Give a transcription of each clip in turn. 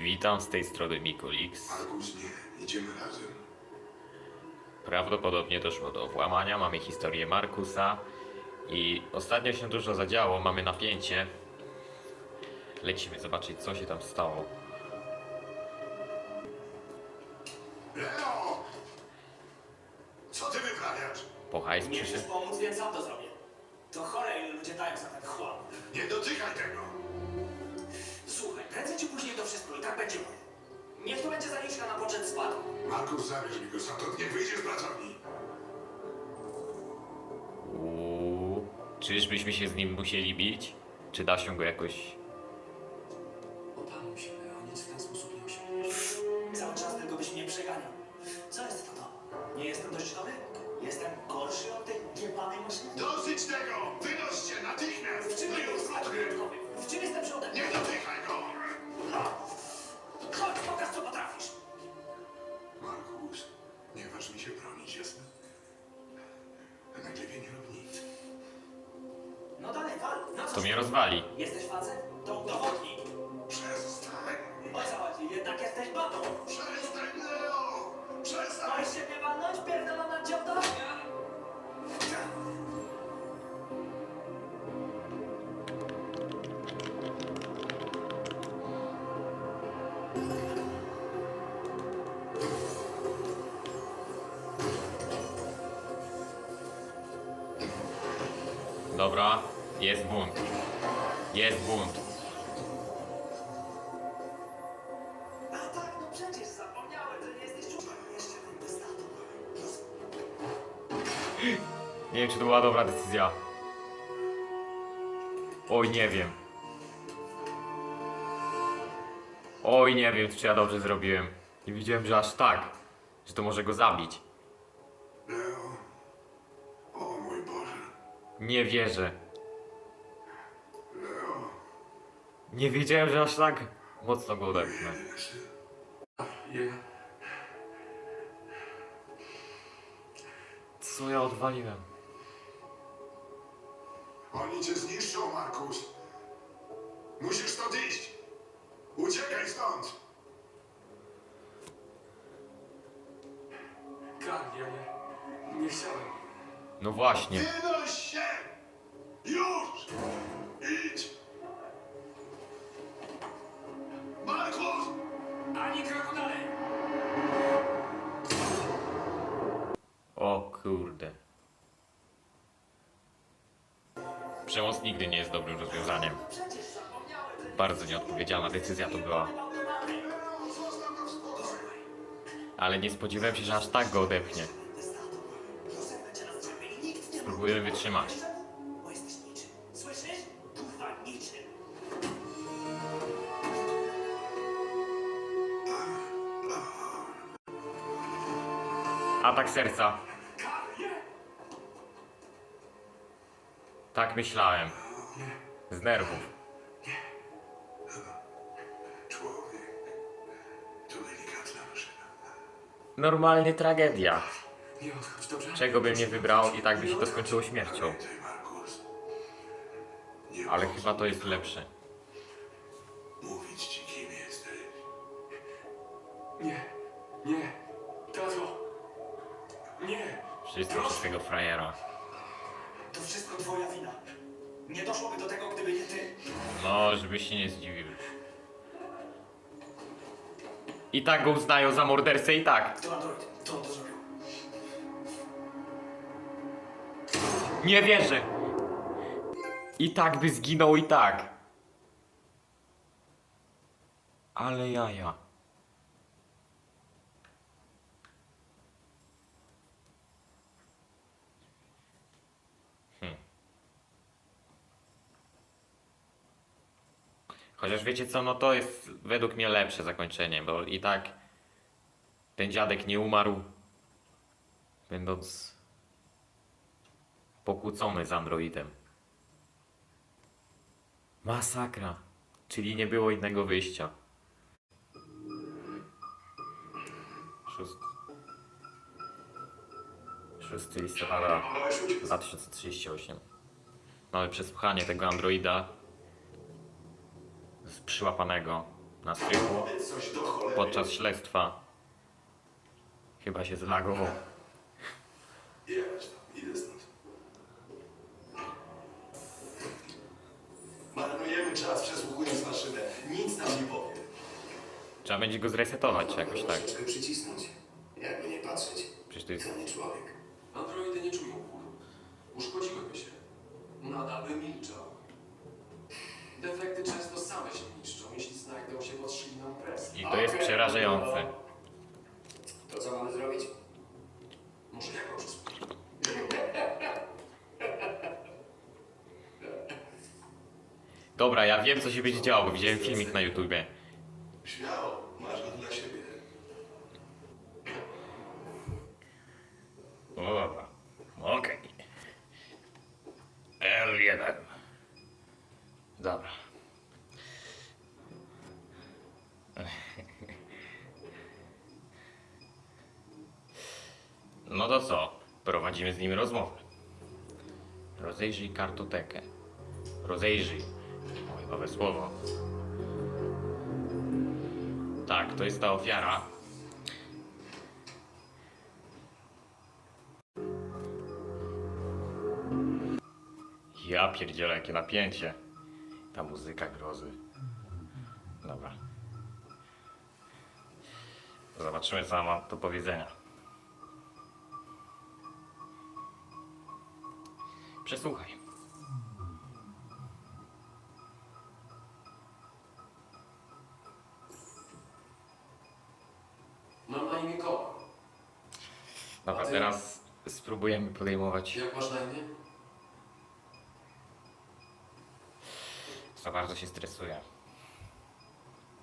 Witam z tej strony Mikulix. Markus, nie, idziemy razem. Prawdopodobnie doszło do włamania, mamy historię Markusa i ostatnio się dużo zadziało, mamy napięcie. Lecimy zobaczyć co się tam stało. Leo! Co ty wyprawiasz? Po hajs Nie chcesz przyszedł. pomóc, więc sam to zrobię. To chore, ile ludzie dają za ten chłam. Nie dotykaj tego! Prędzej czy później to wszystko i tak będzie moje. Niech to będzie zaliczka na poczet spadku. Markus, zabierz mi go stamtąd, niech wyjdzie z pracowni. Uuu, czyżbyśmy się z nim musieli bić? Czy da się go jakoś... To mnie rozwali. Jesteś facet? To udowodnij. Przestań! O co chodzi? Jednak jesteś babą. Przestań, Leo! Przestań! Masz się mnie walnąć, pierdolona dziota? Dobra, jest bunt. Jest bunt. A tak, no przecież zapomniałem, że nie jesteś człowiekiem. Jeszcze ten testatą. Nie wiem czy to była dobra decyzja. Oj, nie wiem. Oj, nie wiem, czy ja dobrze zrobiłem. Nie widziałem, że aż tak. Że to może go zabić. Leo! O mój Boże! Nie wierzę. Nie wiedziałem, że aż tak mocno go odepchnę. Co ja odwaliłem? Oni cię zniszczą, Markus! Musisz stąd iść! Uciekaj stąd! Karl, ja nie, nie chciałem. No właśnie. Wynoś się! Już! Bardzo nieodpowiedzialna decyzja to była. Ale nie spodziewałem się, że aż tak go odepchnie. Spróbuję wytrzymać. Atak serca. Tak myślałem. Z nerwów. Normalnie tragedia. Nie odchodź, dobrze? Czego bym nie wybrał i tak by się to skończyło śmiercią. Pamiętaj, Markus. Nie Ale chyba to jest lepsze. Mówić ci, kim jesteś. Nie, nie. Tato. Nie. Wszystko przez tego frajera. To wszystko twoja wina. Nie doszłoby do tego, gdyby nie ty. No, żebyś się nie zdziwił. I tak go uznają za mordercę i tak. To android. To on to zrobił. Nie wierzę. I tak by zginął i tak. Ale jaja. Hmm. Chociaż wiecie co, no to jest według mnie lepsze zakończenie, bo i tak ten dziadek nie umarł, będąc pokłócony z androidem. Masakra. Czyli nie było innego wyjścia. 6, 6 listopada 2038. Mamy przesłuchanie tego androida z przyłapanego na strychu podczas śledztwa. Chyba się zlagował. Jechać tam, idę stąd. Marnujemy czas przesłuchując maszynę. Nic nam nie powie. Trzeba będzie go zresetować jakoś tak. Troszeczkę przycisnąć. Jakby nie patrzeć. Przecież to jest... To nie człowiek. Androidy nie czują bólu. Uszkodziłyby się. Nadal by milczał. Defekty często same się niszczą, jeśli znajdą się pod silną presją. I to jest przerażające. To co mamy zrobić? Może ja go? Dobra, ja wiem co się będzie działo, bo widziałem filmik na YouTubie. Śmiało, masz go dla siebie. O, dobra. Okej. L1. Dobra. No to co? Prowadzimy z nim rozmowę. Rozejrzyj kartotekę. Rozejrzyj. Oj, nowe słowo. Tak, to jest ta ofiara. Ja pierdzielę, jakie napięcie. Ta muzyka grozy. Dobra. Zobaczymy, co ma do powiedzenia. Przesłuchaj. Mam na imię Kola. Dobra, teraz spróbujemy podejmować. Jak masz na imię? Za bardzo się stresuje.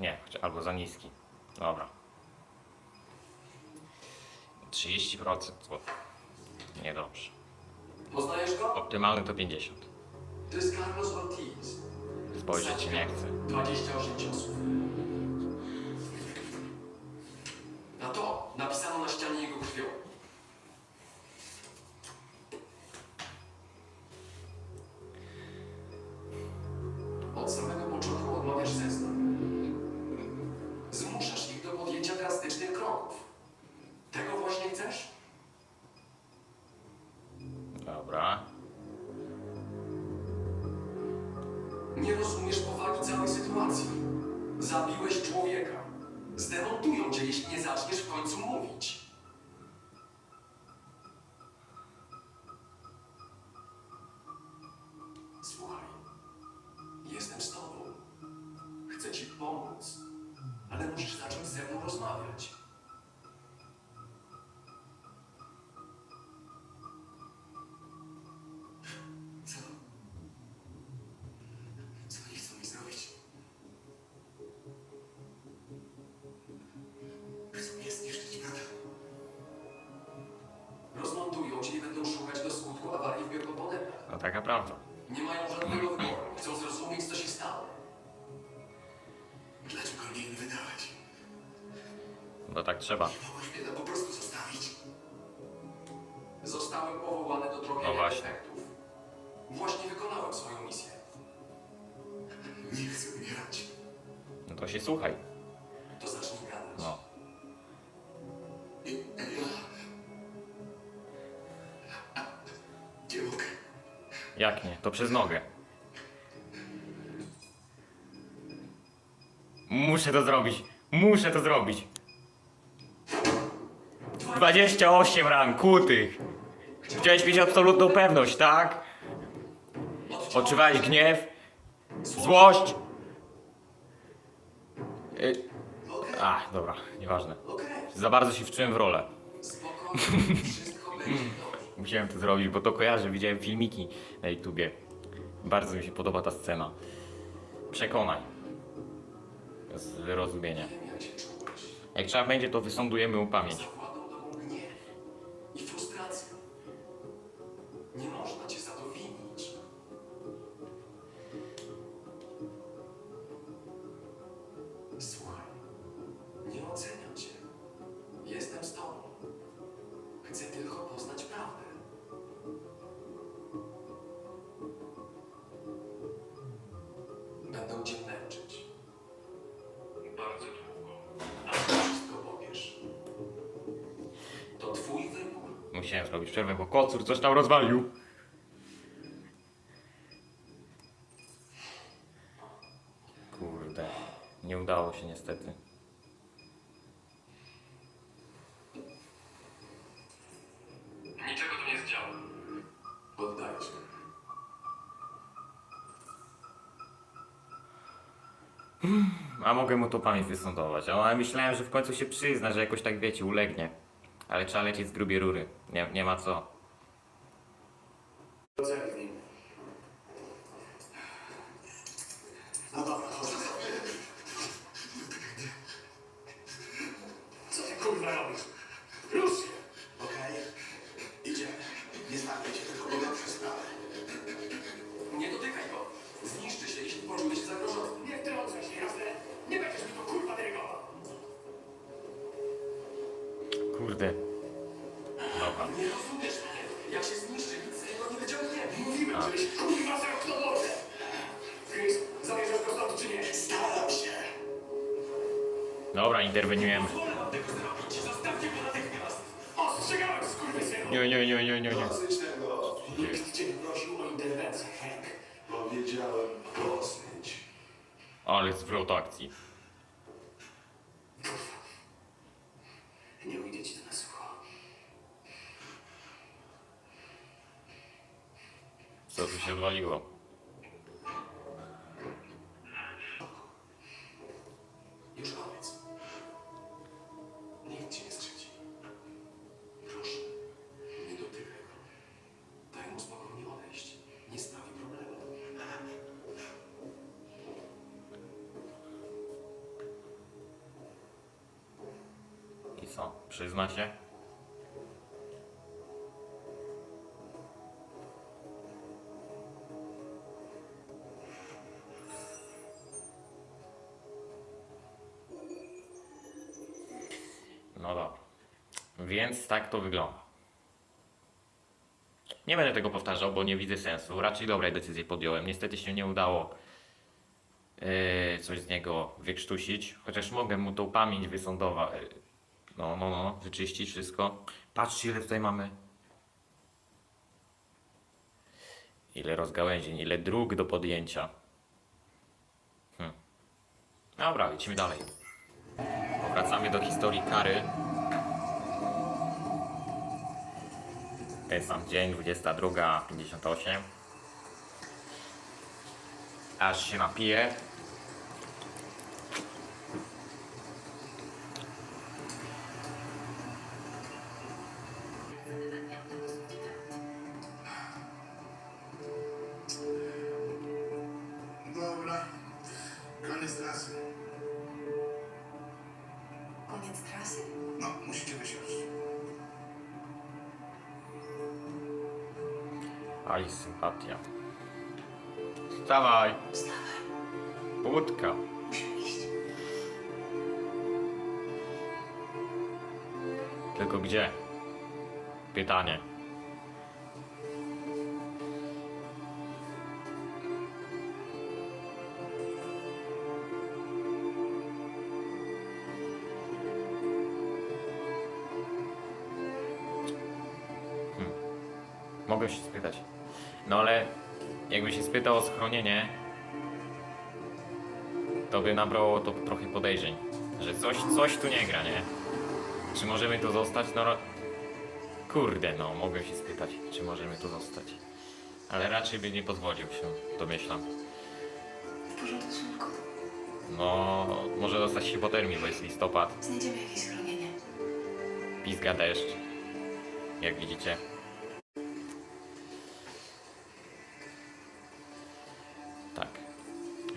Nie, choć- albo za niski. Dobra. 30%. bo Niedobrze. Poznajesz go? Optymalny to 50. To jest Carlos Ortiz. Spojrzeć się nie chce. 28 człowieka. Zdemontują cię, jeśli nie zaczniesz w końcu mówić. Prawda. Nie mają żadnego wyboru. Chcą zrozumieć, co się stało. Dlaczego mnie nie wydałeś? Bo tak trzeba. Nie mogłeś mnie tam po prostu zostawić. Zostałem powołany do No tropienia właśnie. defektów. Właśnie wykonałem swoją misję. Nie chcę umierać. No to się słuchaj. Jak nie? To przez nogę. Muszę to zrobić. Muszę to zrobić. 28 ran kutych. Chciałeś mieć absolutną pewność, tak? Odczuwałeś gniew? Złość? Y... A, dobra, nieważne. Za bardzo się wczułem w rolę. Musiałem to zrobić, bo to kojarzę, widziałem filmiki na YouTubie. Bardzo mi się podoba ta scena. Przekonaj. Zrozumienie. Jak trzeba będzie, to wysądujemy mu pamięć. Zrobić przerwę, bo kocur coś tam rozwalił. Kurde, nie udało się niestety. Niczego tu nie zdziała. Oddaję się. A mogę mu to pamięć wysądować, ale myślałem, że w końcu się przyzna, że jakoś tak wiecie, ulegnie. Ale trzeba lecieć z grubie rury. Nie, nie ma co. Zerknij. No dobra, chodź. Co ty kurwa robisz? Rusz się! Okej? Idziemy. Nie znacznie się skurwysynu! Nie, nie, nie, nie, nie, nie. Dosyć tego. Nikt cię prosił o interwencję, Hank. Powiedziałem dosyć. Ale zwrot akcji. Nie ujdzie ci to na sucho. Co tu się odwaliło? Co? Przyzna się? No dobra. Więc tak to wygląda. Nie będę tego powtarzał, bo nie widzę sensu. Raczej dobre decyzje podjąłem. Niestety się nie udało yy, coś z niego wykrztusić. Chociaż mogę mu tą pamięć wysądować. No, no, no, wyczyścić wszystko. Patrzcie, ile tutaj mamy. Ile rozgałęzień, ile dróg do podjęcia. Hm. Dobra, lecimy dalej. Powracamy do historii kary. Ten sam dzień, 22.58. Aż się napiję. Wstawaj! Łódka. musimy iść. Tylko gdzie? Pytanie. Hmm. Mogę się spytać. No ale jakby się spytał o schronienie, to by nabrało to trochę podejrzeń, że coś, coś tu nie gra, nie? Czy możemy tu zostać? No kurde, no mogę się spytać, czy możemy tu zostać. Ale raczej by nie pozwolił się, domyślam. W porządku, synku. No, może dostać hipotermii, bo jest listopad, Znajdziemy jakieś schronienie. pizga deszcz, jak widzicie.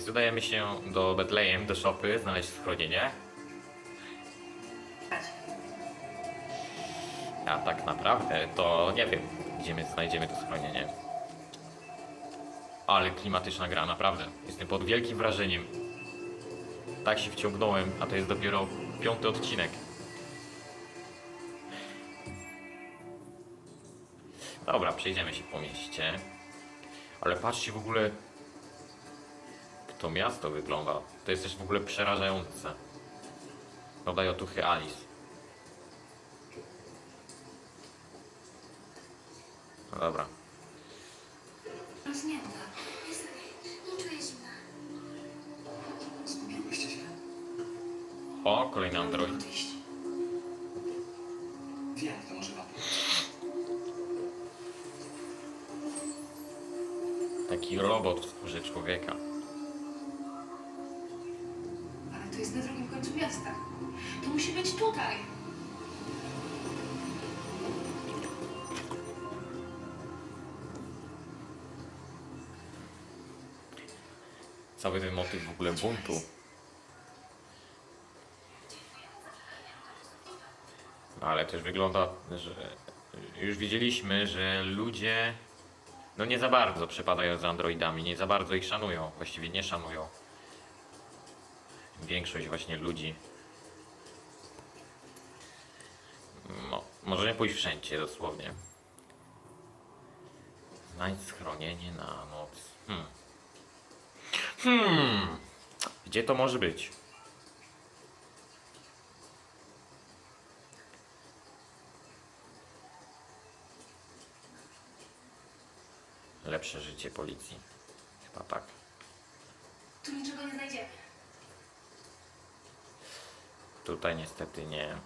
Więc udajemy się do Betlejem, do szopy, znaleźć schronienie. A tak naprawdę to nie wiem, gdzie my znajdziemy to schronienie. Ale klimatyczna gra, naprawdę. Jestem pod wielkim wrażeniem. Tak się wciągnąłem, a to jest dopiero piąty odcinek. Dobra, przejdziemy się po mieście. Ale patrzcie w ogóle, to miasto wygląda. To jest też w ogóle przerażające. Dodaj otuchy Alice. No dobra. Roznięta. Jest. Nie czuję zimna. Zgubiłyście się? O, kolejny Android. Odejść. Wiem, to może wam. Taki robot w skórze człowieka. To musi być tutaj. Cały ten motyw w ogóle buntu. No, Ale też wygląda, że już widzieliśmy, że ludzie no nie za bardzo przepadają za androidami, nie za bardzo ich szanują, właściwie nie szanują. Większość właśnie ludzi. No, możemy pójść wszędzie dosłownie. Znajdź schronienie na noc. Hmm. Hmm. Gdzie to może być? Lepsze życie policji. Chyba tak. Tu niczego nie znajdziemy. Tutaj niestety nie.